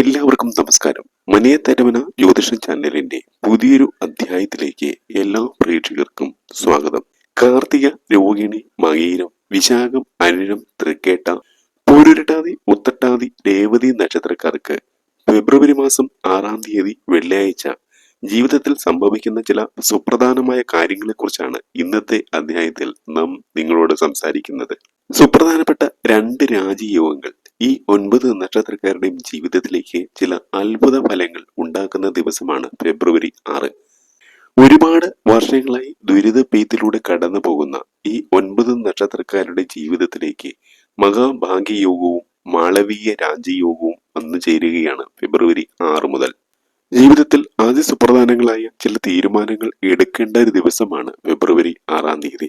എല്ലാവർക്കും നമസ്കാരം. മനയത്തരവന ജ്യോതിഷം ചാനലിന്റെ പുതിയൊരു അധ്യായത്തിലേക്ക് എല്ലാ പ്രേക്ഷകർക്കും സ്വാഗതം. കാർത്തിക രോഹിണി മകീരം വിശാഖം അനിഴം തൃക്കേട്ട പൂരുരുട്ടാതി ഉത്തട്ടാതി രേവതി നക്ഷത്രക്കാർക്ക് ഫെബ്രുവരി മാസം ആറാം തീയതി വെള്ളിയാഴ്ച. ജീവിതത്തിൽ സംഭവിക്കുന്ന ചില സുപ്രധാനമായ കാര്യങ്ങളെക്കുറിച്ചാണ് ഇന്നത്തെ അധ്യായത്തിൽ നാം നിങ്ങളോട് സംസാരിക്കുന്നത്. സുപ്രധാനപ്പെട്ട രണ്ട് രാജയോഗങ്ങൾ ഈ ഒൻപത് നക്ഷത്രക്കാരുടെയും ജീവിതത്തിലേക്ക് ചില അത്ഭുത ഫലങ്ങൾ ഉണ്ടാക്കുന്ന ദിവസമാണ് ഫെബ്രുവരി ആറ്. ഒരുപാട് വർഷങ്ങളായി ദുരിത പെയ്ത്തിലൂടെ കടന്നു പോകുന്ന ഈ ഒൻപത് നക്ഷത്രക്കാരുടെ ജീവിതത്തിലേക്ക് മഹാഭാഗ്യയോഗവും മാളവീയ രാജ്യയോഗവും വന്നു ചേരുകയാണ് ഫെബ്രുവരി ആറ് മുതൽ. ജീവിതത്തിൽ ആദ്യ സുപ്രധാനങ്ങളായ ചില തീരുമാനങ്ങൾ എടുക്കേണ്ട ഒരു ദിവസമാണ് ഫെബ്രുവരി ആറാം തീയതി.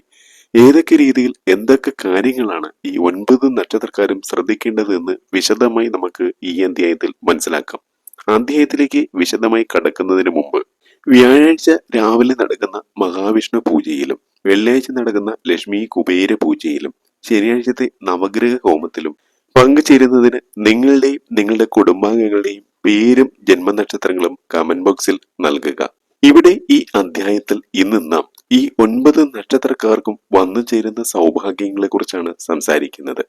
ഏതൊക്കെ രീതിയിൽ എന്തൊക്കെ കാര്യങ്ങളാണ് ഈ ഒൻപത് നക്ഷത്രക്കാരും ശ്രദ്ധിക്കേണ്ടതെന്ന് വിശദമായി നമുക്ക് ഈ അധ്യായത്തിൽ മനസ്സിലാക്കാം. അധ്യായത്തിലേക്ക് വിശദമായി കടക്കുന്നതിന് മുമ്പ് വ്യാഴാഴ്ച രാവിലെ നടക്കുന്ന മഹാവിഷ്ണു പൂജയിലും വെള്ളിയാഴ്ച നടക്കുന്ന ലക്ഷ്മി കുബേര പൂജയിലും ശനിയാഴ്ചത്തെ നവഗ്രഹ ഹോമത്തിലും പങ്കുചേരുന്നതിന് നിങ്ങളുടെയും നിങ്ങളുടെ കുടുംബാംഗങ്ങളുടെയും പേരും ജന്മനക്ഷത്രങ്ങളും കമന്റ് ബോക്സിൽ നൽകുക. ഇവിടെ ഈ അധ്യായത്തിൽ ഇന്ന് നാം ഈ ഒൻപത് നക്ഷത്രക്കാർക്കും വന്നു ചേരുന്ന സൗഭാഗ്യങ്ങളെ കുറിച്ചാണ് സംസാരിക്കുന്നത്.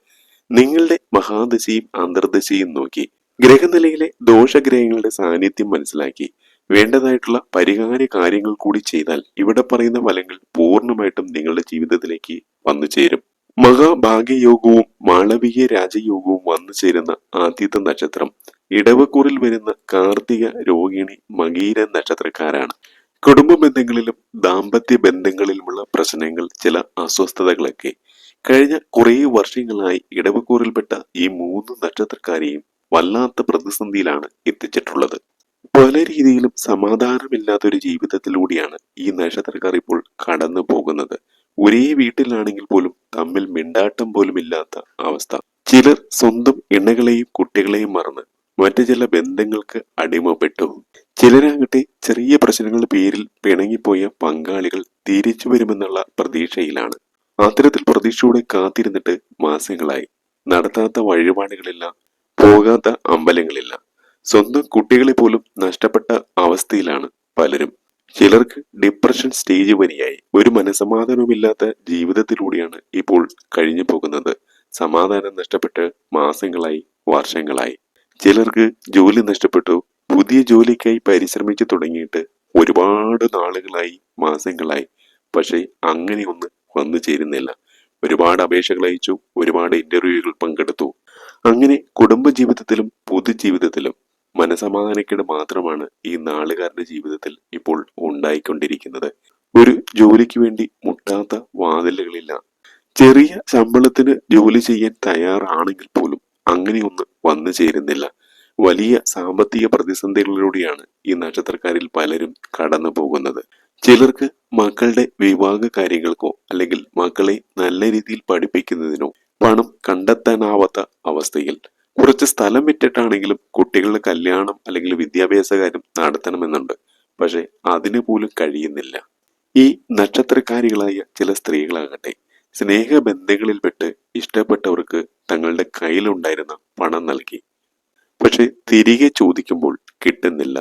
നിങ്ങളുടെ മഹാദശയും അന്തർദശയും നോക്കി ഗ്രഹനിലയിലെ ദോഷഗ്രഹങ്ങളുടെ സാന്നിധ്യം മനസ്സിലാക്കി വേണ്ടതായിട്ടുള്ള പരിഹാര കാര്യങ്ങൾ കൂടി ചെയ്താൽ ഇവിടെ പറയുന്ന ഫലങ്ങൾ പൂർണമായിട്ടും നിങ്ങളുടെ ജീവിതത്തിലേക്ക് വന്നു ചേരും. മഹാഭാഗ്യയോഗവും മാളവീയ രാജയോഗവും വന്നു ചേരുന്ന ആദ്യത്തെ നക്ഷത്രം ഇടവക്കൂറിൽ വരുന്ന കാർത്തിക രോഹിണി മകീര നക്ഷത്രക്കാരാണ്. കുടുംബ ബന്ധങ്ങളിലും ദാമ്പത്യ ബന്ധങ്ങളിലുമുള്ള പ്രശ്നങ്ങൾ ചില അസ്വസ്ഥതകളൊക്കെ. കഴിഞ്ഞ കുറേ വർഷങ്ങളായി ഇടവക്കൂറിൽപ്പെട്ട ഈ മൂന്ന് നക്ഷത്രക്കാരെയും വല്ലാത്ത പ്രതിസന്ധിയിലാണ് എത്തിച്ചിട്ടുള്ളത്. പല രീതിയിലും സമാധാനമില്ലാത്തൊരു ജീവിതത്തിലൂടെയാണ് ഈ നക്ഷത്രക്കാർ ഇപ്പോൾ കടന്നു പോകുന്നത്. ഒരേ വീട്ടിലാണെങ്കിൽ പോലും തമ്മിൽ മിണ്ടാട്ടം പോലും ഇല്ലാത്ത അവസ്ഥ. ചിലർ സ്വന്തം ഇണകളെയും കുട്ടികളെയും മറന്ന് മറ്റു ചില ബന്ധങ്ങൾക്ക് അടിമപ്പെട്ടു. ചിലരാകട്ടെ ചെറിയ പ്രശ്നങ്ങളുടെ പേരിൽ പിണങ്ങിപ്പോയ പങ്കാളികൾ തിരിച്ചു വരുമെന്നുള്ള പ്രതീക്ഷയിലാണ്. അത്തരത്തിൽ പ്രതീക്ഷയോടെ കാത്തിരുന്നിട്ട് മാസങ്ങളായി. നടത്താത്ത വഴിപാടുകളില്ല പോകാത്ത അമ്പലങ്ങളില്ല. സ്വന്തം കുട്ടികളെ പോലും നഷ്ടപ്പെട്ട അവസ്ഥയിലാണ് പലരും. ചിലർക്ക് ഡിപ്രഷൻ സ്റ്റേജ് വരെയായി ഒരു മനസമാധാനവുമില്ലാത്ത ജീവിതത്തിലൂടെയാണ് ഇപ്പോൾ കഴിഞ്ഞു പോകുന്നത്. സമാധാനം നഷ്ടപ്പെട്ട് മാസങ്ങളായി വർഷങ്ങളായി. ചിലർക്ക് ജോലി നഷ്ടപ്പെട്ടു പുതിയ ജോലിക്കായി പരിശ്രമിച്ചു തുടങ്ങിയിട്ട് ഒരുപാട് നാളുകളായി മാസങ്ങളായി. പക്ഷേ അങ്ങനെ ഒന്ന് വന്നു ചേരുന്നില്ല. ഒരുപാട് അപേക്ഷകൾ അയച്ചു ഒരുപാട് ഇന്റർവ്യൂകൾ പങ്കെടുത്തു. അങ്ങനെ കുടുംബജീവിതത്തിലും പൊതുജീവിതത്തിലും മനസമാധാനക്കേട് മാത്രമാണ് ഈ നാളുകാരുടെ ജീവിതത്തിൽ ഇപ്പോൾ ഉണ്ടായിക്കൊണ്ടിരിക്കുന്നത്. ഒരു ജോലിക്ക് വേണ്ടി മുട്ടാത്ത വാതിലുകളില്ല. ചെറിയ ശമ്പളത്തിന് ജോലി ചെയ്യാൻ തയ്യാറാണെങ്കിൽ പോലും അങ്ങനെയൊന്നും വന്നു ചേരുന്നില്ല. വലിയ സാമ്പത്തിക പ്രതിസന്ധികളിലൂടെയാണ് ഈ നക്ഷത്രക്കാരിൽ പലരും കടന്നു പോകുന്നത്. ചിലർക്ക് മക്കളുടെ വിവാഹ കാര്യങ്ങൾക്കോ അല്ലെങ്കിൽ മക്കളെ നല്ല രീതിയിൽ പഠിപ്പിക്കുന്നതിനോ പണം കണ്ടെത്താനാവാത്ത അവസ്ഥയിൽ കുറച്ച് സ്ഥലം വിറ്റിട്ടാണെങ്കിലും കുട്ടികളുടെ കല്യാണം അല്ലെങ്കിൽ വിദ്യാഭ്യാസ കാര്യം നടത്തണമെന്നുണ്ട്. പക്ഷെ അതിന് പോലും കഴിയുന്നില്ല. ഈ നക്ഷത്രക്കാരികളായ ചില സ്ത്രീകളാകട്ടെ സ്നേഹബന്ധങ്ങളിൽപ്പെട്ട് ഇഷ്ടപ്പെട്ടവർക്ക് തങ്ങളുടെ കയ്യിലുണ്ടായിരുന്ന പണം നൽകി പക്ഷെ തിരികെ ചോദിക്കുമ്പോൾ കിട്ടുന്നില്ല.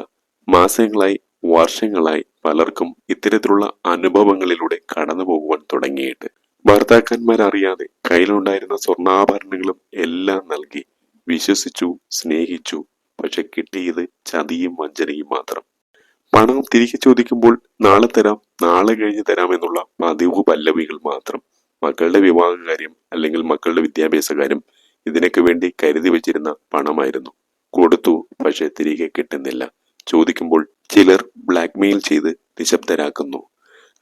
മാസങ്ങളായി വർഷങ്ങളായി പലർക്കും ഇത്തരത്തിലുള്ള അനുഭവങ്ങളിലൂടെ കടന്നു പോകുവാൻ തുടങ്ങിയിട്ട്. ഭർത്താക്കന്മാരറിയാതെ കയ്യിലുണ്ടായിരുന്ന സ്വർണാഭരണങ്ങളും എല്ലാം നൽകി വിശ്വസിച്ചു സ്നേഹിച്ചു. പക്ഷെ കിട്ടിയത് ചതിയും വഞ്ചനയും മാത്രം. പണം തിരികെ ചോദിക്കുമ്പോൾ നാളെ തരാം നാളെ കഴിഞ്ഞ് തരാം എന്നുള്ള പതിവ് പല്ലവികൾ മാത്രം. മക്കളുടെ വിവാഹ കാര്യം അല്ലെങ്കിൽ മക്കളുടെ വിദ്യാഭ്യാസ കാര്യം ഇതിനൊക്കെ വേണ്ടി കരുതി വെച്ചിരുന്ന പണമായിരുന്നു. കൊടുത്തു. പക്ഷെ തിരികെ കിട്ടുന്നില്ല. ചോദിക്കുമ്പോൾ ചിലർ ബ്ലാക്ക്മെയിൽ ചെയ്ത് നിശബ്ദരാക്കുന്നു.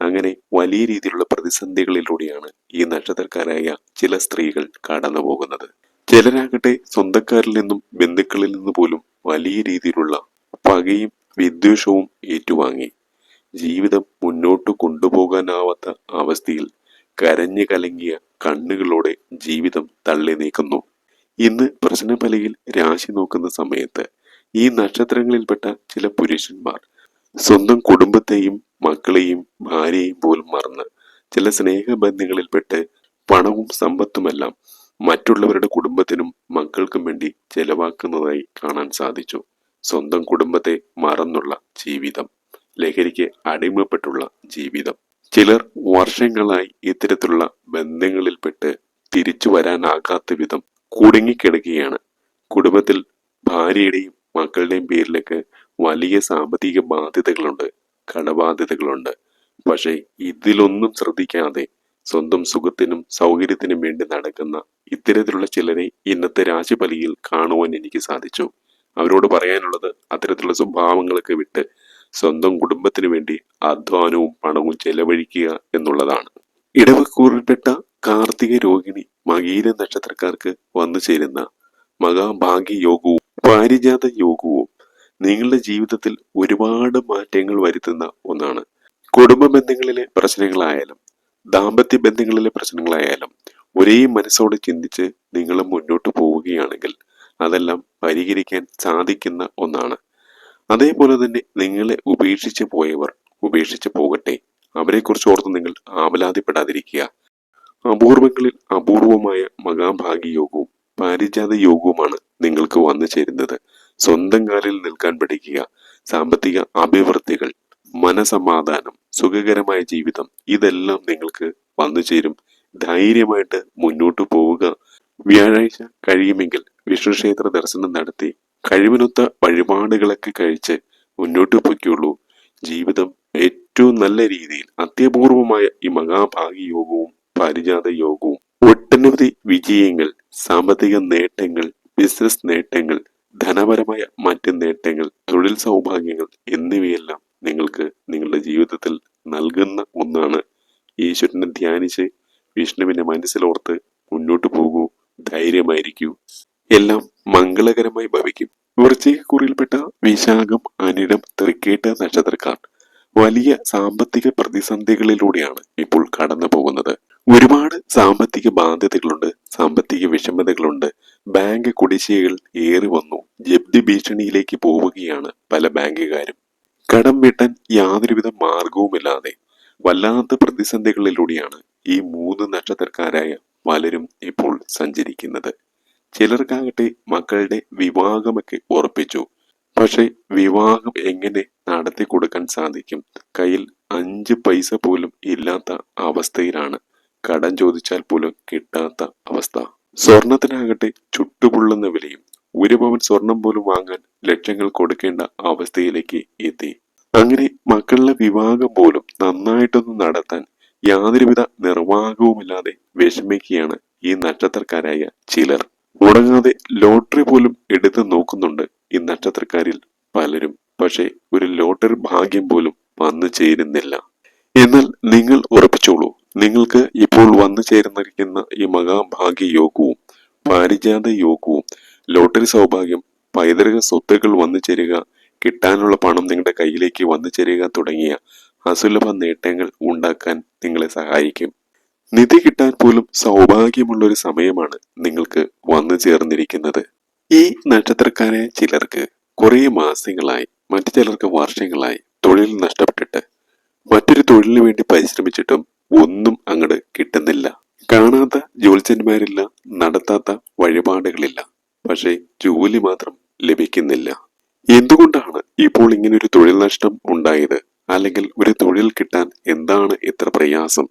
അങ്ങനെ വലിയ രീതിയിലുള്ള പ്രതിസന്ധികളിലൂടെയാണ് ഈ നക്ഷത്രക്കാരായ ചില സ്ത്രീകൾ കടന്നു പോകുന്നത്. ചിലരാകട്ടെ സ്വന്തക്കാരിൽ നിന്നും ബന്ധുക്കളിൽ നിന്ന് പോലും വലിയ രീതിയിലുള്ള പകയും വിദ്വേഷവും ഏറ്റുവാങ്ങി. ജീവിതം മുന്നോട്ട് കൊണ്ടുപോകാനാവാത്ത അവസ്ഥയിൽ കരഞ്ഞു കലങ്ങിയ കണ്ണുകളോടെ ജീവിതം തള്ളി നീക്കുന്നു. ഇന്ന് പ്രശ്നഫലയിൽ രാശി നോക്കുന്ന സമയത്ത് ഈ നക്ഷത്രങ്ങളിൽപ്പെട്ട ചില പുരുഷന്മാർ സ്വന്തം കുടുംബത്തെയും മക്കളെയും ഭാര്യയെയും പോലും മറന്ന് ചില സ്നേഹബന്ധങ്ങളിൽപ്പെട്ട് പണവും സമ്പത്തുമെല്ലാം മറ്റുള്ളവരുടെ കുടുംബത്തിനും മക്കൾക്കും വേണ്ടി ചെലവാക്കുന്നതായി കാണാൻ സാധിച്ചു. സ്വന്തം കുടുംബത്തെ മറന്നുള്ള ജീവിതം ലഹരിക്ക് അടിമപ്പെട്ടുള്ള ജീവിതം. ചിലർ വർഷങ്ങളായി ഇത്തരത്തിലുള്ള ബന്ധങ്ങളിൽപ്പെട്ട് തിരിച്ചു വരാനാകാത്ത വിധം കുടുങ്ങിക്കിടക്കുകയാണ്. കുടുംബത്തിൽ ഭാര്യയുടെയും മക്കളുടെയും പേരിലേക്ക് വലിയ സാമ്പത്തിക ബാധ്യതകളുണ്ട് കടബാധ്യതകളുണ്ട്. പക്ഷേ ഇതിലൊന്നും ശ്രദ്ധിക്കാതെ സ്വന്തം സുഖത്തിനും സൗകര്യത്തിനും വേണ്ടി നടക്കുന്ന ഇത്തരത്തിലുള്ള ചിലരെ ഇന്നത്തെ രാശിഫലിയിൽ കാണുവാൻ എനിക്ക് സാധിച്ചു. അവരോട് പറയാനുള്ളത് അത്തരത്തിലുള്ള സ്വഭാവങ്ങളൊക്കെ വിട്ട് സ്വന്തം കുടുംബത്തിന് വേണ്ടി അധ്വാനവും പണവും ചെലവഴിക്കുക എന്നുള്ളതാണ്. ഇടവക്കൂറിൽപ്പെട്ട കാർത്തിക രോഹിണി മകീര നക്ഷത്രക്കാർക്ക് വന്നു ചേരുന്ന മഹാഭാഗ്യ യോഗവും പാരിജാത യോഗവും നിങ്ങളുടെ ജീവിതത്തിൽ ഒരുപാട് മാറ്റങ്ങൾ വരുത്തുന്ന ഒന്നാണ്. കുടുംബ ബന്ധങ്ങളിലെ പ്രശ്നങ്ങളായാലും ദാമ്പത്യ ബന്ധങ്ങളിലെ പ്രശ്നങ്ങളായാലും ഒരേ മനസ്സോടെ ചിന്തിച്ച് നിങ്ങൾ മുന്നോട്ട് പോവുകയാണെങ്കിൽ അതെല്ലാം പരിഹരിക്കാൻ സാധിക്കുന്ന ഒന്നാണ്. അതേപോലെ തന്നെ നിങ്ങളെ ഉപേക്ഷിച്ച് പോയവർ ഉപേക്ഷിച്ച് പോകട്ടെ. അവരെക്കുറിച്ച് ഓർത്ത് നിങ്ങൾ ആവലാതിപ്പെടാതിരിക്കുക. അപൂർവങ്ങളിൽ അപൂർവമായ മഹാഭാഗ്യ യോഗവും പാരിജാത യോഗവുമാണ് നിങ്ങൾക്ക് വന്നു ചേരുന്നത്. സ്വന്തം കാലിൽ നിൽക്കാൻ പഠിക്കുക. സാമ്പത്തിക അഭിവൃദ്ധികൾ മനസമാധാനം സുഖകരമായ ജീവിതം ഇതെല്ലാം നിങ്ങൾക്ക് വന്നു ചേരും. ധൈര്യമായിട്ട് മുന്നോട്ട് പോവുക. വ്യാഴാഴ്ച കഴിയുമെങ്കിൽ വിഷ്ണുക്ഷേത്ര ദർശനം നടത്തി കഴിവിനൊത്ത വഴിപാടുകളൊക്കെ കഴിച്ച് മുന്നോട്ട് പൊയ്ക്കുള്ളൂ. ജീവിതം ഏറ്റവും നല്ല രീതിയിൽ അത്യപൂർവമായ ഈ മഹാഭാഗ്യ യോഗവും പാരിജാത യോഗവും. ഒട്ടനവധി വിജയങ്ങൾ സാമ്പത്തിക നേട്ടങ്ങൾ ബിസിനസ് നേട്ടങ്ങൾ ധനപരമായ മറ്റ് നേട്ടങ്ങൾ തൊഴിൽ സൗഭാഗ്യങ്ങൾ എന്നിവയെല്ലാം നിങ്ങൾക്ക് നിങ്ങളുടെ ജീവിതത്തിൽ നൽകുന്ന ഒന്നാണ്. ഈശ്വരനെ ധ്യാനിച്ച് വിഷ്ണുവിനെ മനസ്സിലോർത്ത് മുന്നോട്ട് പോകൂ. ധൈര്യമായിരിക്കൂ. എല്ലാം മംഗളകരമായി ഭവിക്കും. വൃശ്ചികക്കുറിയിൽപ്പെട്ട വിശാഖം അനിടം തൃക്കേട്ട നക്ഷത്രക്കാർ വലിയ സാമ്പത്തിക പ്രതിസന്ധികളിലൂടെയാണ് ഇപ്പോൾ കടന്നു പോകുന്നത് ഒരുപാട് സാമ്പത്തിക ബാധ്യതകളുണ്ട് സാമ്പത്തിക വിഷമതകളുണ്ട്. ബാങ്ക് കുടിശ്ശികകൾ ഏറി വന്നു. ജപ്തി ഭീഷണിയിലേക്ക് പോവുകയാണ് പല ബാങ്കുകാരും. കടം വീട്ടാൻ യാതൊരുവിധ മാർഗവുമില്ലാതെ വല്ലാത്ത പ്രതിസന്ധികളിലൂടെയാണ് ഈ മൂന്ന് നക്ഷത്രക്കാരായ പലരും ഇപ്പോൾ സഞ്ചരിക്കുന്നത്. ചിലർക്കാകട്ടെ മക്കളുടെ വിവാഹമൊക്കെ ഉറപ്പിച്ചു. പക്ഷേ വിവാഹം എങ്ങനെ നടത്തി കൊടുക്കാൻ സാധിക്കും? കയ്യിൽ അഞ്ച് പൈസ പോലും ഇല്ലാത്ത അവസ്ഥയിലാണ് കടം ചോദിച്ചാൽ പോലും കിട്ടാത്ത അവസ്ഥ. സ്വർണത്തിനാകട്ടെ ചുട്ടുപൊള്ളുന്ന വിലയും ഒരു പവൻ സ്വർണം പോലും വാങ്ങാൻ ലക്ഷങ്ങൾ കൊടുക്കേണ്ട അവസ്ഥയിലേക്ക് എത്തി. അങ്ങനെ മക്കളുടെ വിവാഹം പോലും നന്നായിട്ടൊന്നും നടത്താൻ യാതൊരുവിധ നിർവാഹവുമില്ലാതെ വിഷമിക്കുകയാണ് ഈ നക്ഷത്രക്കാരായ ചിലർ. മുടങ്ങാതെ ലോട്ടറി പോലും എടുത്തു നോക്കുന്നുണ്ട് ഈ നക്ഷത്രക്കാരിൽ പലരും. പക്ഷേ ഒരു ലോട്ടറി ഭാഗ്യം പോലും വന്നു ചേരുന്നില്ല. എന്നാൽ നിങ്ങൾ ഉറപ്പിച്ചോളൂ നിങ്ങൾക്ക് ഇപ്പോൾ വന്നു ചേർന്നിരിക്കുന്ന ഈ മഹാഭാഗ്യ യോഗവും പാരിജാത യോഗവും ലോട്ടറി സൗഭാഗ്യം പൈതൃക സ്വത്തുക്കൾ വന്നു ചേരുക കിട്ടാനുള്ള പണം നിങ്ങളുടെ കയ്യിലേക്ക് വന്നു ചേരുക തുടങ്ങിയ അസുലഭ നേട്ടങ്ങൾ ഉണ്ടാക്കാൻ നിങ്ങളെ സഹായിക്കും. നിധി കിട്ടാൻ പോലും സൗഭാഗ്യമുള്ള ഒരു സമയമാണ് നിങ്ങൾക്ക് വന്നു ചേർന്നിരിക്കുന്നത്. ഈ നക്ഷത്രക്കാരെ ചിലർക്ക് കുറേ മാസങ്ങളായി മറ്റു ചിലർക്ക് വർഷങ്ങളായി തൊഴിൽ നഷ്ടപ്പെട്ടിട്ട് മറ്റൊരു തൊഴിലിനു വേണ്ടി പരിശ്രമിച്ചിട്ടും ഒന്നും അങ്ങട് കിട്ടുന്നില്ല. കാണാത്ത ജോലിച്ചന്മാരില്ല നടത്താത്ത വഴിപാടുകളില്ല. പക്ഷേ ജോലി മാത്രം ലഭിക്കുന്നില്ല. എന്തുകൊണ്ടാണ് ഇപ്പോൾ ഇങ്ങനെ ഒരു തൊഴിൽ നഷ്ടം ഉണ്ടായത്? അല്ലെങ്കിൽ ഒരു തൊഴിൽ കിട്ടാൻ എന്താണ് ഇത്ര പ്രയാസം?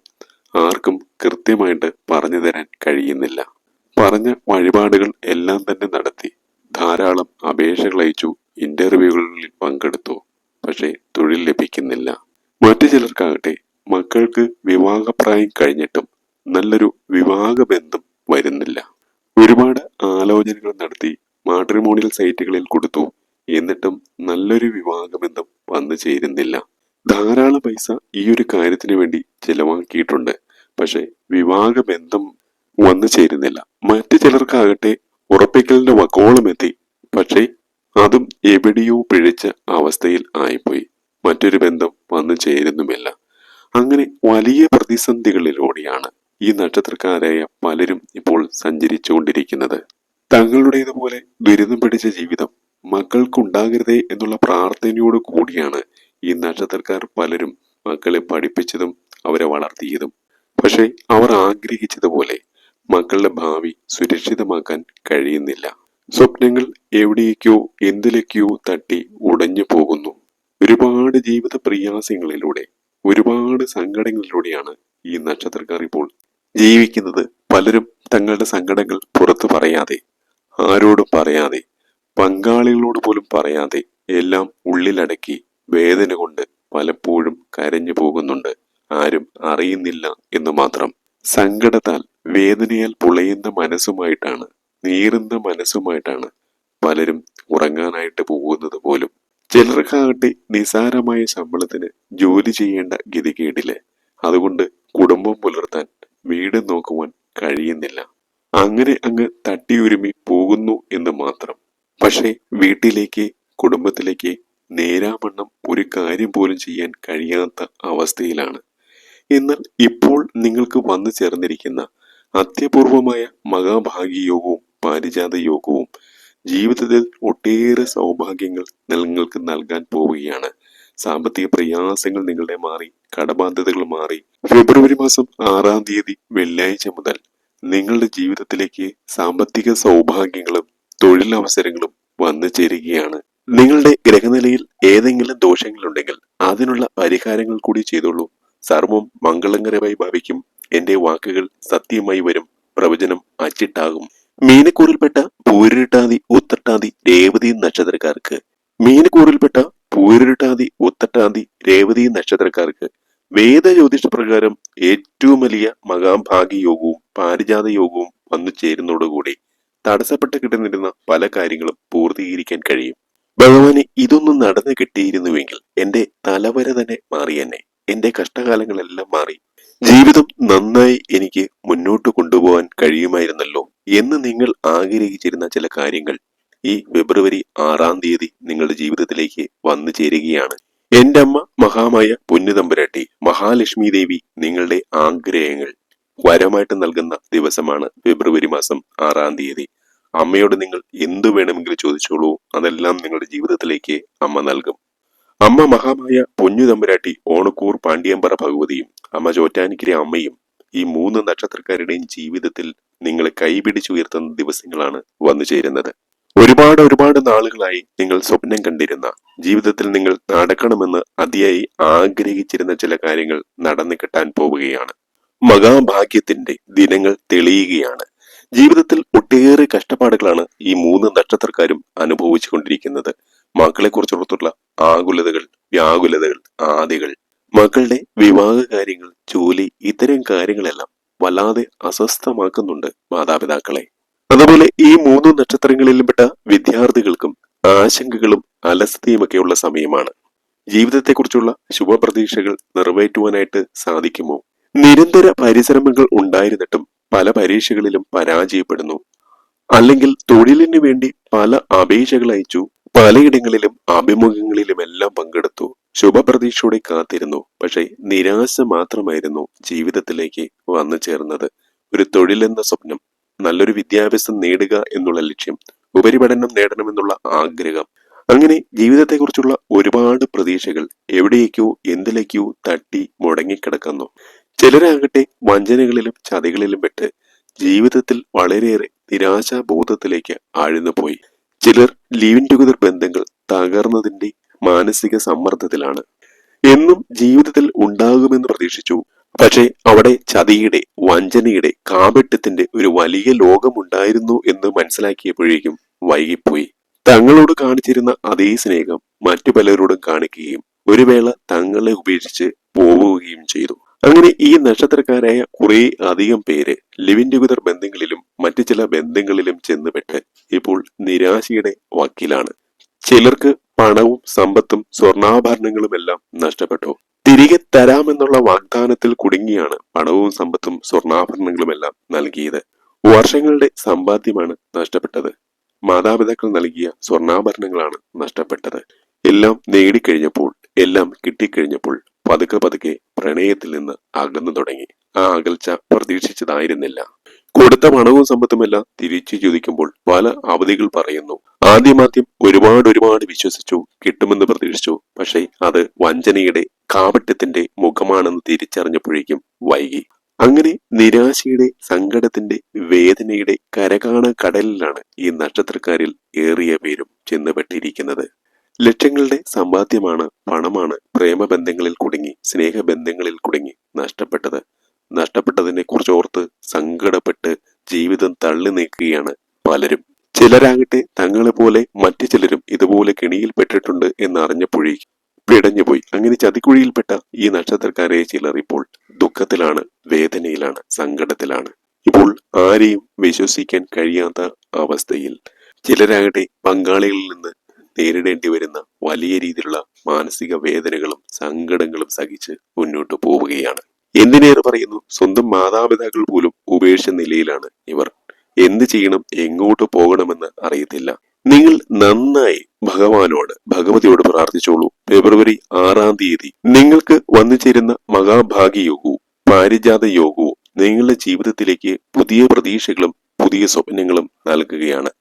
ആർക്കും കൃത്യമായിട്ട് പറഞ്ഞു തരാൻ കഴിയുന്നില്ല. പറഞ്ഞ വഴിപാടുകൾ എല്ലാം തന്നെ നടത്തി ധാരാളം അപേക്ഷകൾ അയച്ചു ഇന്റർവ്യൂകളിൽ പങ്കെടുത്തു. പക്ഷേ തൊഴിൽ ലഭിക്കുന്നില്ല. മറ്റു ചിലർക്കാകട്ടെ മക്കൾക്ക് വിവാഹപ്രായം കഴിഞ്ഞിട്ടും നല്ലൊരു വിവാഹ ബന്ധം വരുന്നില്ല. ഒരുപാട് ആലോചനകൾ നടത്തി മാട്രിമോണിയൽ സൈറ്റുകളിൽ കൊടുത്തു. എന്നിട്ടും നല്ലൊരു വിവാഹബന്ധം വന്നു ചേരുന്നില്ല. ധാരാളം പൈസ ഈ ഒരു കാര്യത്തിന് വേണ്ടി ചെലവാക്കിയിട്ടുണ്ട്. പക്ഷെ വിവാഹബന്ധം വന്നു ചേരുന്നില്ല. മറ്റു ചിലർക്കാകട്ടെ ഉറപ്പിക്കലിന്റെ വക്കോളം എത്തി. പക്ഷേ അതും എവിടെയോ പിഴച്ച അവസ്ഥയിൽ ആയിപ്പോയി. മറ്റൊരു ബന്ധം വന്നു ചേരുന്നുമില്ല. അങ്ങനെ വലിയ പ്രതിസന്ധികളിലൂടെയാണ് ഈ നക്ഷത്രക്കാരായ പലരും ഇപ്പോൾ സഞ്ചരിച്ചുകൊണ്ടിരിക്കുന്നത്. തങ്ങളുടേതുപോലെ ദുരിതം പിടിച്ച ജീവിതം മക്കൾക്കുണ്ടാകരുതേ എന്നുള്ള പ്രാർത്ഥനയോട് കൂടിയാണ് ഈ നക്ഷത്രക്കാർ പലരും മക്കളെ പഠിപ്പിച്ചതും അവരെ വളർത്തിയതും. പക്ഷേ അവർ ആഗ്രഹിച്ചതുപോലെ മക്കളുടെ ഭാവി സുരക്ഷിതമാക്കാൻ കഴിയുന്നില്ല. സ്വപ്നങ്ങൾ എവിടേക്കോ എന്തിലേക്കോ തട്ടി ഉടഞ്ഞു പോകുന്നു. ഒരുപാട് ജീവിത പ്രയാസങ്ങളിലൂടെ ഒരുപാട് സങ്കടങ്ങളിലൂടെയാണ് ഈ നക്ഷത്രക്കാർ ഇപ്പോൾ ജീവിക്കുന്നത്. പലരും തങ്ങളുടെ സങ്കടങ്ങൾ പുറത്തു പറയാതെ ആരോടും പറയാതെ പങ്കാളികളോട് പോലും പറയാതെ എല്ലാം ഉള്ളിലടക്കി വേദന കൊണ്ട് പലപ്പോഴും കരഞ്ഞു പോകുന്നുണ്ട്. ആരും അറിയുന്നില്ല എന്ന് മാത്രം. സങ്കടത്താൽ വേദനയാൽ പുളയുന്ന മനസ്സുമായിട്ടാണ് നീറുന്ന മനസ്സുമായിട്ടാണ് പലരും ഉറങ്ങാനായിട്ട് പോകുന്നത് പോലും. ചിലർക്കാകട്ടെ നിസാരമായ ശമ്പളത്തിന് ജോലി ചെയ്യേണ്ട ഗതികേടിൽ അതുകൊണ്ട് കുടുംബം പുലർത്താൻ വീട് നോക്കുവാൻ കഴിയുന്നില്ല. അങ്ങനെ അങ്ങ് തട്ടിയുരുമി പോകുന്നു എന്ന് മാത്രം. പക്ഷേ വീട്ടിലേക്ക് കുടുംബത്തിലേക്ക് നേരാമണ്ണം ഒരു കാര്യം പോലും ചെയ്യാൻ കഴിയാത്ത അവസ്ഥയിലാണ്. എന്നാൽ ഇപ്പോൾ നിങ്ങൾക്ക് വന്നു ചേർന്നിരിക്കുന്ന അത്യപൂർവമായ മഹാഭാഗ്യയോഗവും പാരിജാത യോഗവും ജീവിതത്തിൽ ഒട്ടേറെ സൗഭാഗ്യങ്ങൾ നിങ്ങൾക്ക് നൽകാൻ പോവുകയാണ്. സാമ്പത്തിക പ്രയാസങ്ങൾ നിങ്ങളുടെ മാറി കടബാധ്യതകൾ മാറി. ഫെബ്രുവരി മാസം ആറാം തീയതി വെള്ളിയാഴ്ച മുതൽ നിങ്ങളുടെ ജീവിതത്തിലേക്ക് സാമ്പത്തിക സൗഭാഗ്യങ്ങളും തൊഴിലവസരങ്ങളും വന്നു ചേരുകയാണ്. നിങ്ങളുടെ ഗ്രഹനിലയിൽ ഏതെങ്കിലും ദോഷങ്ങളുണ്ടെങ്കിൽ അതിനുള്ള പരിഹാരങ്ങൾ കൂടി ചെയ്തോളൂ. സർവം മംഗളകരമായി ഭാവിക്കും. എന്റെ വാക്കുകൾ സത്യമായി വരും. പ്രവചനം അച്ചിട്ടാകും. മീനക്കൂറിൽപ്പെട്ട പൂരിട്ടാതി ഉത്തട്ടാതി രേവതി നക്ഷത്രക്കാർക്ക്. മീനക്കൂറിൽപ്പെട്ട പൂരിട്ടാതി ഉത്തട്ടാതി രേവതി നക്ഷത്രക്കാർക്ക് വേദ ജ്യോതിഷ പ്രകാരം ഏറ്റവും വലിയ മഹാഭാഗ്യ യോഗവും പാരിജാത യോഗവും വന്നു ചേരുന്നതോടുകൂടി തടസ്സപ്പെട്ട് കിട്ടുന്നിരുന്ന പല കാര്യങ്ങളും പൂർത്തീകരിക്കാൻ കഴിയും. ഭഗവാനെ ഇതൊന്നും നടന്നു കിട്ടിയിരുന്നുവെങ്കിൽ എന്റെ തലവര തന്നെ മാറിയെന്നെ എന്റെ കഷ്ടകാലങ്ങളെല്ലാം മാറി. ജീവിതം നന്നായി എനിക്ക് മുന്നോട്ട് കൊണ്ടുപോകാൻ കഴിയുമായിരുന്നല്ലോ എന്ന് നിങ്ങൾ ആഗ്രഹിച്ചിരുന്ന ചില കാര്യങ്ങൾ ഈ ഫെബ്രുവരി ആറാം തീയതി നിങ്ങളുടെ ജീവിതത്തിലേക്ക് വന്നു ചേരുകയാണ്. എന്റെ അമ്മ മഹാമായ പൊന്നുതമ്പുരാട്ടി മഹാലക്ഷ്മി ദേവി നിങ്ങളുടെ ആഗ്രഹങ്ങൾ വരമായിട്ട് നൽകുന്ന ദിവസമാണ് ഫെബ്രുവരി മാസം ആറാം തീയതി. അമ്മയോട് നിങ്ങൾ എന്തു വേണമെങ്കിലും ചോദിച്ചോളൂ. അതെല്ലാം നിങ്ങളുടെ ജീവിതത്തിലേക്ക് അമ്മ നൽകും. അമ്മ മഹാമായ പൊന്നു തമ്പുരാട്ടി ഓണക്കൂർ പാണ്ഡ്യമ്പറ ഭഗവതിയും അമ്മ ചോറ്റാനിക്കര അമ്മയും ഈ മൂന്ന് നക്ഷത്രക്കാരുടെയും ജീവിതത്തിൽ നിങ്ങളെ കൈപിടിച്ചുയർത്തുന്ന ദിവസങ്ങളാണ് വന്നു ചേരുന്നത്. ഒരുപാട് ഒരുപാട് നാളുകളായി നിങ്ങൾ സ്വപ്നം കണ്ടിരുന്ന ജീവിതത്തിൽ നിങ്ങൾ നടക്കണമെന്ന് അതിയായി ആഗ്രഹിച്ചിരുന്ന ചില കാര്യങ്ങൾ നടന്നു കിട്ടാൻ പോവുകയാണ്. മഹാഭാഗ്യത്തിന്റെ ദിനങ്ങൾ തെളിയുകയാണ്. ജീവിതത്തിൽ ഒട്ടേറെ കഷ്ടപ്പാടുകളാണ് ഈ മൂന്ന് നക്ഷത്രക്കാരും അനുഭവിച്ചു കൊണ്ടിരിക്കുന്നത് മക്കളെ കുറിച്ചുള്ള ആകുലതകൾ വ്യാകുലതകൾ ആദികൾ. മക്കളുടെ വിവാഹ കാര്യങ്ങൾ ജോലി ഇത്തരം കാര്യങ്ങളെല്ലാം വല്ലാതെ അസ്വസ്ഥമാക്കുന്നുണ്ട് മാതാപിതാക്കളെ. അതുപോലെ ഈ മൂന്ന് നക്ഷത്രങ്ങളിലുംപ്പെട്ട വിദ്യാർത്ഥികൾക്കും ആശങ്കകളും അലസതയുമൊക്കെയുള്ള സമയമാണ്. ജീവിതത്തെക്കുറിച്ചുള്ള ശുഭപ്രതീക്ഷകൾ നിറവേറ്റുവാനായിട്ട് സാധിക്കുമോ? നിരന്തര പരിശ്രമങ്ങൾ ഉണ്ടായിരുന്നിട്ടും പല പരീക്ഷകളിലും പരാജയപ്പെടുന്നു. അല്ലെങ്കിൽ തൊഴിലിനു വേണ്ടി പല അപേക്ഷകൾ അയച്ചു പലയിടങ്ങളിലും അഭിമുഖങ്ങളിലുമെല്ലാം പങ്കെടുത്തു. ശുഭപ്രതീക്ഷയോടെ കാത്തിരുന്നു. പക്ഷേ നിരാശ മാത്രമായിരുന്നു ജീവിതത്തിലേക്ക് വന്നു ചേർന്നത്. ഒരു തൊഴിലെന്ന സ്വപ്നം നല്ലൊരു വിദ്യാഭ്യാസം നേടുക എന്നുള്ള ലക്ഷ്യം ഉപരിപഠനം നേടണമെന്നുള്ള ആഗ്രഹം അങ്ങനെ ജീവിതത്തെക്കുറിച്ചുള്ള ഒരുപാട് പ്രതീക്ഷകൾ എവിടേക്കോ എന്തിലേക്കോ തട്ടി മുടങ്ങിക്കിടക്കുന്നു. ചിലരാകട്ടെ വഞ്ചനകളിലും ചതികളിലും പെട്ട് ജീവിതത്തിൽ വളരെയേറെ നിരാശാബോധത്തിലേക്ക് ആഴ്ന്നുപോയി. ചിലർ ലിവിൻ ടുഗദർ ബന്ധങ്ങൾ തകർന്നതിന്റെ മാനസിക സമ്മർദ്ദത്തിലാണ്. എന്നും ജീവിതത്തിൽ ഉണ്ടാകുമെന്ന് പ്രതീക്ഷിച്ചു. പക്ഷേ അവിടെ ചതിയുടെ വഞ്ചനയുടെ കാപട്യത്തിന്റെ ഒരു വലിയ ലോകമുണ്ടായിരുന്നു എന്ന് മനസ്സിലാക്കിയപ്പോഴേക്കും വൈകിപ്പോയി. തങ്ങളോട് കാണിച്ചിരുന്ന അതേ സ്നേഹം മറ്റു പലരോടും കാണിക്കുകയും ഒരു വേള തങ്ങളെ ഉപേക്ഷിച്ച് പോവുകയും ചെയ്തു. അങ്ങനെ ഈ നക്ഷത്രക്കാരായ കുറെ അധികം പേര് ലിവിൻ ബന്ധങ്ങളിലും മറ്റു ചില ബന്ധങ്ങളിലും ചെന്നുപെട്ട് ഇപ്പോൾ നിരാശയുടെ വക്കിലാണ്. ചിലർക്ക് പണവും സമ്പത്തും സ്വർണാഭരണങ്ങളുമെല്ലാം നഷ്ടപ്പെട്ടു. തിരികെ തരാമെന്നുള്ള വാഗ്ദാനത്തിൽ കുടുങ്ങിയാണ് പണവും സമ്പത്തും സ്വർണാഭരണങ്ങളുമെല്ലാം നൽകിയത്. വർഷങ്ങളുടെ സമ്പാദ്യമാണ് നഷ്ടപ്പെട്ടത്. മാതാപിതാക്കൾ നൽകിയ സ്വർണാഭരണങ്ങളാണ് നഷ്ടപ്പെട്ടത്. എല്ലാം നേടിക്കഴിഞ്ഞപ്പോൾ എല്ലാം കിട്ടിക്കഴിഞ്ഞപ്പോൾ പതുക്കെ പതുക്കെ പ്രണയത്തിൽ നിന്ന് അകന്നു തുടങ്ങി. ആ അകൽച്ച പ്രതീക്ഷിച്ചതായിരുന്നില്ല. കൊടുത്ത പണവും സമ്പത്തുമെല്ലാം തിരിച്ചു ചോദിക്കുമ്പോൾ പല അവധികൾ പറയുന്നു. ആദ്യമാദ്യം ഒരുപാട് ഒരുപാട് വിശ്വസിച്ചു കിട്ടുമെന്ന് പ്രതീക്ഷിച്ചു. പക്ഷേ അത് വഞ്ചനയുടെ കാപട്യത്തിന്റെ മുഖമാണെന്ന് തിരിച്ചറിഞ്ഞപ്പോഴേക്കും വൈകി. അങ്ങനെ നിരാശയുടെ സങ്കടത്തിന്റെ വേദനയുടെ കരകാണ കടലിലാണ് ഈ നക്ഷത്രക്കാരിൽ ഏറിയ പേരും ചെന്നുപെട്ടിരിക്കുന്നത്. ലക്ഷങ്ങളുടെ സമ്പാദ്യമാണ് പണമാണ് പ്രേമബന്ധങ്ങളിൽ കുടുങ്ങി സ്നേഹബന്ധങ്ങളിൽ കുടുങ്ങി നഷ്ടപ്പെട്ടത്. നഷ്ടപ്പെട്ടതിനെ കുറിച്ച് ഓർത്ത് സങ്കടപ്പെട്ട് ജീവിതം തള്ളി നീക്കുകയാണ് പലരും. ചിലരാകട്ടെ തങ്ങളെ പോലെ മറ്റു ചിലരും ഇതുപോലെ കെണിയിൽപ്പെട്ടിട്ടുണ്ട് എന്നറിഞ്ഞപ്പോഴേക്കും പിടഞ്ഞുപോയി അങ്ങനെ ചതിക്കുഴിയിൽപ്പെട്ട ഈ നക്ഷത്രക്കാരെ ചിലർ ഇപ്പോൾ ദുഃഖത്തിലാണ് വേദനയിലാണ് സങ്കടത്തിലാണ്. ഇപ്പോൾ ആരെയും വിശ്വസിക്കാൻ കഴിയാത്ത അവസ്ഥയിൽ ചിലരാകട്ടെ പങ്കാളികളിൽ നിന്ന് നേരിടേണ്ടി വരുന്ന വലിയ രീതിയിലുള്ള മാനസിക വേദനകളും സങ്കടങ്ങളും സഹിച്ച് മുന്നോട്ട് പോവുകയാണ്. എന്തിനേറെ പറയുന്നു? സ്വന്തം മാതാപിതാക്കൾ പോലും ഉപേക്ഷ നിലയിലാണ് ഇവർ. എന്ത് ചെയ്യണം? എങ്ങോട്ട് പോകണമെന്ന് അറിയത്തില്ല. നിങ്ങൾ നന്നായി ഭഗവാനോട് ഭഗവതിയോട് പ്രാർത്ഥിച്ചോളൂ. ഫെബ്രുവരി ആറാം തീയതി നിങ്ങൾക്ക് വന്നു ചേരുന്ന മഹാഭാഗ്യയോഗവും പാരിജാത യോഗവും നിങ്ങളുടെ ജീവിതത്തിലേക്ക് പുതിയ പ്രതീക്ഷകളും പുതിയ സ്വപ്നങ്ങളും നൽകുകയാണ്.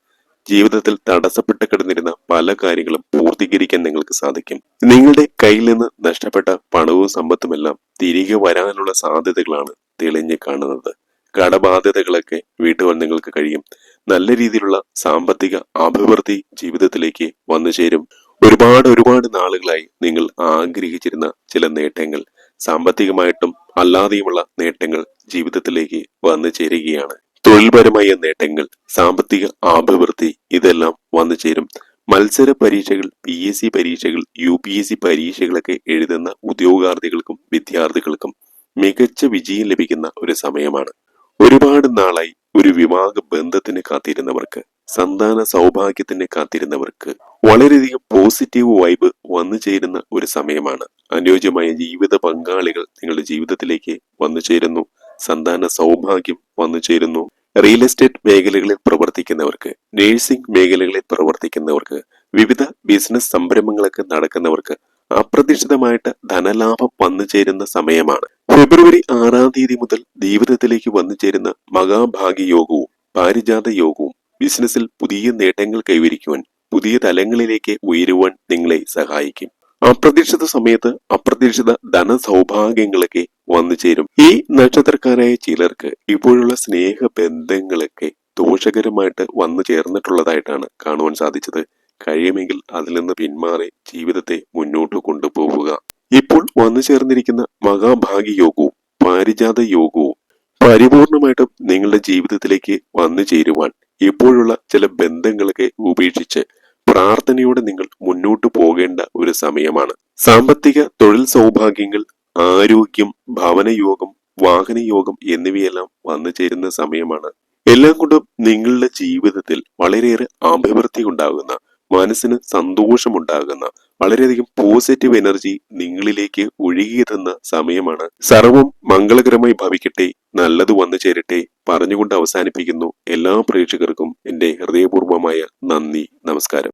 ജീവിതത്തിൽ തടസ്സപ്പെട്ട് കിടന്നിരുന്ന പല കാര്യങ്ങളും പൂർത്തീകരിക്കാൻ നിങ്ങൾക്ക് സാധിക്കും. നിങ്ങളുടെ കയ്യിൽ നിന്ന് നഷ്ടപ്പെട്ട പണവും സമ്പത്തുമെല്ലാം തിരികെ വരാനുള്ള സാധ്യതകളാണ് തെളിഞ്ഞു കാണുന്നത്. കടബാധ്യതകളൊക്കെ വീട്ടുവാൻ നിങ്ങൾക്ക് കഴിയും. നല്ല രീതിയിലുള്ള സാമ്പത്തിക അഭിവൃദ്ധി ജീവിതത്തിലേക്ക് വന്നു ചേരും. ഒരുപാട് ഒരുപാട് നാളുകളായി നിങ്ങൾ ആഗ്രഹിച്ചിരുന്ന ചില നേട്ടങ്ങൾ സാമ്പത്തികമായിട്ടും അല്ലാതെയുമുള്ള നേട്ടങ്ങൾ ജീവിതത്തിലേക്ക് വന്നു ചേരുകയാണ്. തൊഴിൽപരമായ നേട്ടങ്ങൾ സാമ്പത്തിക അഭിവൃദ്ധി ഇതെല്ലാം വന്നു ചേരും. മത്സര പരീക്ഷകൾ പി എസ് സി പരീക്ഷകൾ യു പി എസ് സി പരീക്ഷകളൊക്കെ എഴുതുന്ന ഉദ്യോഗാർത്ഥികൾക്കും വിദ്യാർത്ഥികൾക്കും മികച്ച വിജയം ലഭിക്കുന്ന ഒരു സമയമാണ്. ഒരുപാട് നാളായി ഒരു വിവാഹ ബന്ധത്തിന് കാത്തിരുന്നവർക്ക് സന്താന സൗഭാഗ്യത്തിന് കാത്തിരുന്നവർക്ക് വളരെയധികം പോസിറ്റീവ് വൈബ് വന്നു ചേരുന്ന ഒരു സമയമാണ്. അനുയോജ്യമായ ജീവിത പങ്കാളികൾ നിങ്ങളുടെ ജീവിതത്തിലേക്ക് വന്നു ചേരുന്നു. സന്താന സൗഭാഗ്യം വന്നു ചേരുന്നു. റിയൽ എസ്റ്റേറ്റ് മേഖലകളിൽ പ്രവർത്തിക്കുന്നവർക്ക് നേഴ്സിംഗ് മേഖലകളിൽ പ്രവർത്തിക്കുന്നവർക്ക് വിവിധ ബിസിനസ് സംരംഭങ്ങളൊക്കെ നടക്കുന്നവർക്ക് അപ്രതീക്ഷിതമായിട്ട് ധനലാഭം വന്നു ചേരുന്ന സമയമാണ്. ഫെബ്രുവരി ആറാം തീയതി മുതൽ ജീവിതത്തിലേക്ക് വന്നു ചേരുന്ന മഹാഭാഗ്യ യോഗവും പാരിജാത യോഗവും ബിസിനസ്സിൽ പുതിയ നേട്ടങ്ങൾ കൈവരിക്കുവാൻ പുതിയ തലങ്ങളിലേക്ക് ഉയരുവാൻ നിങ്ങളെ സഹായിക്കും. അപ്രതീക്ഷിത സമയത്ത് അപ്രതീക്ഷിത ധനസൗഭാഗ്യങ്ങളൊക്കെ വന്നു ചേരും. ഈ നക്ഷത്രക്കാരായ ചിലർക്ക് ഇപ്പോഴുള്ള സ്നേഹ ബന്ധങ്ങളൊക്കെ ദോഷകരമായിട്ട് വന്നു ചേർന്നിട്ടുള്ളതായിട്ടാണ് കാണുവാൻ സാധിച്ചത്. കഴിയുമെങ്കിൽ അതിൽ നിന്ന് പിന്മാറി ജീവിതത്തെ മുന്നോട്ട് കൊണ്ടുപോവുക. ഇപ്പോൾ വന്നു ചേർന്നിരിക്കുന്ന മഹാഭാഗ്യ യോഗവും പാരിജാത യോഗവും പരിപൂർണമായിട്ടും നിങ്ങളുടെ ജീവിതത്തിലേക്ക് വന്നു ചേരുവാൻ ഇപ്പോഴുള്ള ചില ബന്ധങ്ങളൊക്കെ ഉപേക്ഷിച്ച് പ്രാർത്ഥനയോടെ നിങ്ങൾ മുന്നോട്ട് പോകേണ്ട ഒരു സമയമാണ്. സാമ്പത്തിക തൊഴിൽ സൗഭാഗ്യങ്ങൾ ആരോഗ്യം ഭവനയോഗം വാഹനയോഗം എന്നിവയെല്ലാം വന്നു ചേരുന്ന സമയമാണ്. എല്ലാം കൊണ്ടും നിങ്ങളുടെ ജീവിതത്തിൽ വളരെയേറെ അഭിവൃദ്ധി ഉണ്ടാകുന്ന മനസ്സിന് സന്തോഷമുണ്ടാകുന്ന വളരെയധികം പോസിറ്റീവ് എനർജി നിങ്ങളിലേക്ക് ഒഴുകിയെത്തുന്ന സമയമാണ്. സർവം മംഗളകരമായി ഭവിക്കട്ടെ നല്ലത് വന്നു ചേരട്ടെ പറഞ്ഞുകൊണ്ട് അവസാനിപ്പിക്കുന്നു എല്ലാ പ്രേക്ഷകർക്കും എന്റെ ഹൃദയപൂർവമായ നന്ദി നമസ്കാരം.